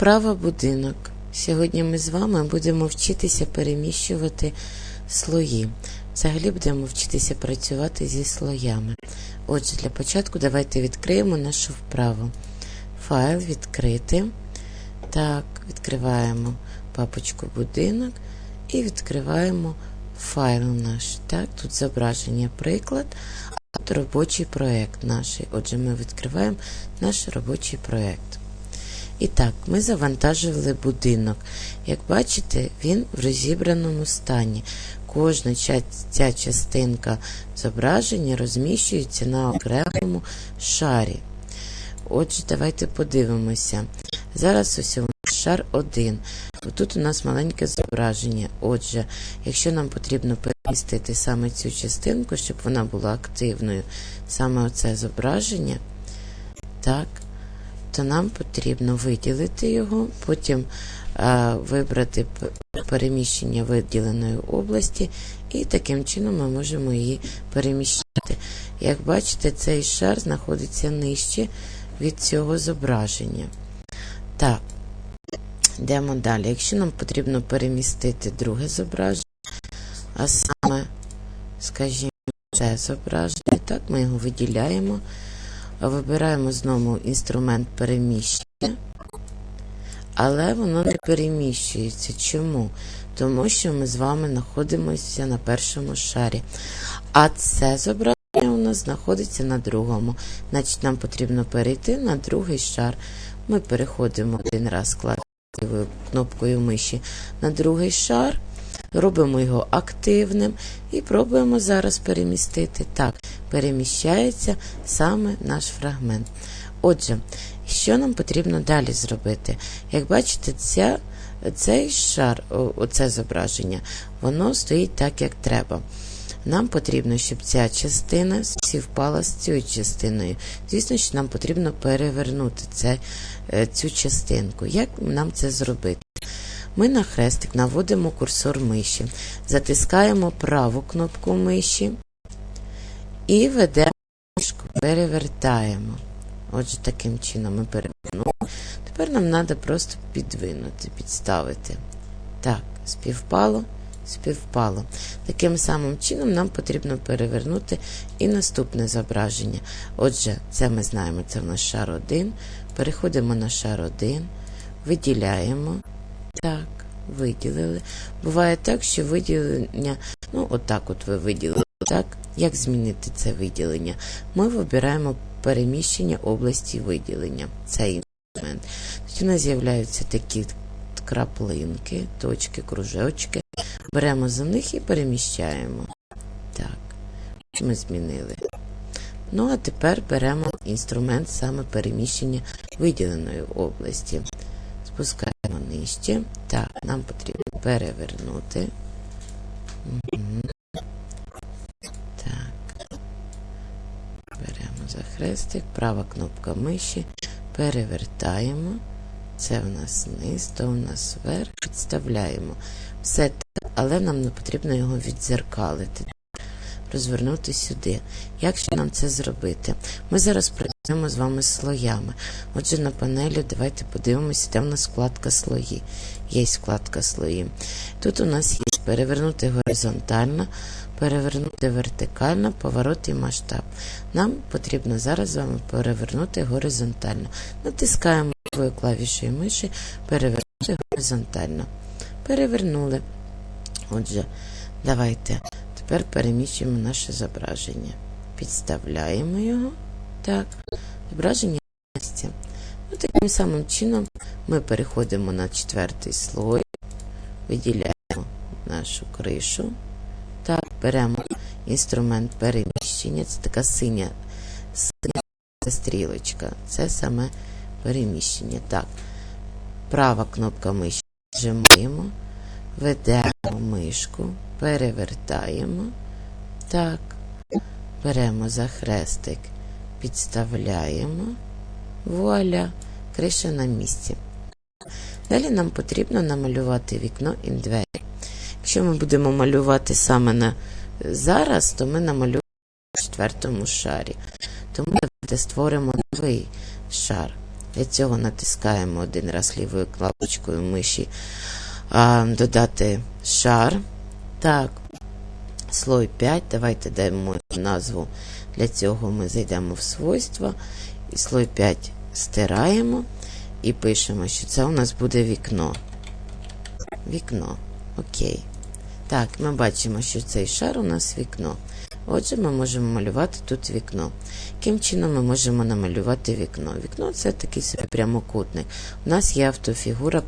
Вправа будинок. Сьогодні ми з вами будемо вчитися переміщувати слої. Взагалі будемо вчитися працювати зі слоями. Отже, для початку давайте відкриємо нашу вправу. Файл відкрити. Так, відкриваємо папочку будинок і відкриваємо файл наш. Так, тут зображення приклад, а робочий проєкт наш. Отже, ми відкриваємо наш робочий проєкт. І так, ми завантажували будинок. Як бачите, він в розібраному стані. Кожна ця частинка зображення розміщується на окремому шарі. Отже, давайте подивимося. Зараз ось у нас шар 1. Тут у нас маленьке зображення. Отже, якщо нам потрібно перемістити саме цю частинку, щоб вона була активною, саме оце зображення, так, то нам потрібно виділити його, потім а, вибрати переміщення виділеної області, і таким чином ми можемо її переміщати. Як бачите, цей шар знаходиться нижче від цього зображення. Так, йдемо далі. Якщо нам потрібно перемістити друге зображення, а саме, скажімо, це зображення, так, ми його виділяємо. Вибираємо знову інструмент переміщення, але воно не переміщується. Чому? Тому що ми з вами знаходимося на першому шарі. А це зображення у нас знаходиться на другому. Значить, нам потрібно перейти на другий шар. Ми переходимо один раз клавішою кнопкою миші на другий шар. Робимо його активним і пробуємо зараз перемістити. Так, переміщається саме наш фрагмент. Отже, що нам потрібно далі зробити? Як бачите, ця, цей шар, оце зображення, воно стоїть так, як треба. Нам потрібно, щоб ця частина співпала з цією частиною. Звісно, що нам потрібно перевернути це, е, цю частинку. Як нам це зробити? Ми на хрестик наводимо курсор миші, затискаємо праву кнопку миші і ведемо мишку, перевертаємо. Отже, таким чином ми перевернули. Тепер нам треба просто підвинути, підставити. Так, співпало, співпало. Таким самим чином нам потрібно перевернути і наступне зображення. Отже, це ми знаємо, це в нас шар 1. Переходимо на шар 1, виділяємо. Так, виділили. Буває так, що виділення, ну, отак от ви виділили. Так, як змінити це виділення? Ми вибираємо переміщення області виділення. Цей інструмент. Тут у нас з'являються такі краплинки, точки, кружочки. Беремо за них і переміщаємо. Так, ми змінили. Ну, а тепер беремо інструмент саме переміщення виділеної області. Спускаємо нижче. Так, нам потрібно перевернути. Так. Беремо за хрестик, права кнопка миші, перевертаємо. Це в нас низ, то в нас вверх, підставляємо. Все так, але нам не потрібно його відзеркалити. Розвернути сюди. Як ще нам це зробити? Ми зараз працюємо з вами слоями. Отже, на панелі давайте подивимося, де в нас вкладка слої. Є вкладка слої. Тут у нас є перевернути горизонтально, перевернути вертикально, поворот і масштаб. Нам потрібно зараз з вами перевернути горизонтально. Натискаємо клавішою миші, перевернути горизонтально. Перевернули. Отже, давайте. Тепер переміщуємо наше зображення. Підставляємо його. Так, зображення на. Ну, Таким самим чином ми переходимо на четвертий слой, виділяємо нашу кришу. Так, беремо інструмент переміщення. Це така синя, синя стрілочка. Це саме переміщення. Так, права кнопка миші нажимаємо, ведемо мишку перевертаємо. Так, беремо за хрестик, підставляємо. Вуаля, криша на місці. Далі нам потрібно намалювати вікно і двері. Якщо ми будемо малювати саме на зараз, то ми намалюємо на четвертому шарі. Тому давайте створимо новий шар. Для цього натискаємо один раз лівою кнопочкою миші а, додати шар. Так, слой 5. Давайте даємо назву. Для цього ми зайдемо в свойства. І слой 5 стираємо і пишемо, що це у нас буде вікно. Вікно. Окей. Так, ми бачимо, що цей шар у нас вікно. Отже, ми можемо малювати тут вікно. Яким чином ми можемо намалювати вікно? Вікно це такий собі прямокутник. У нас є автофігура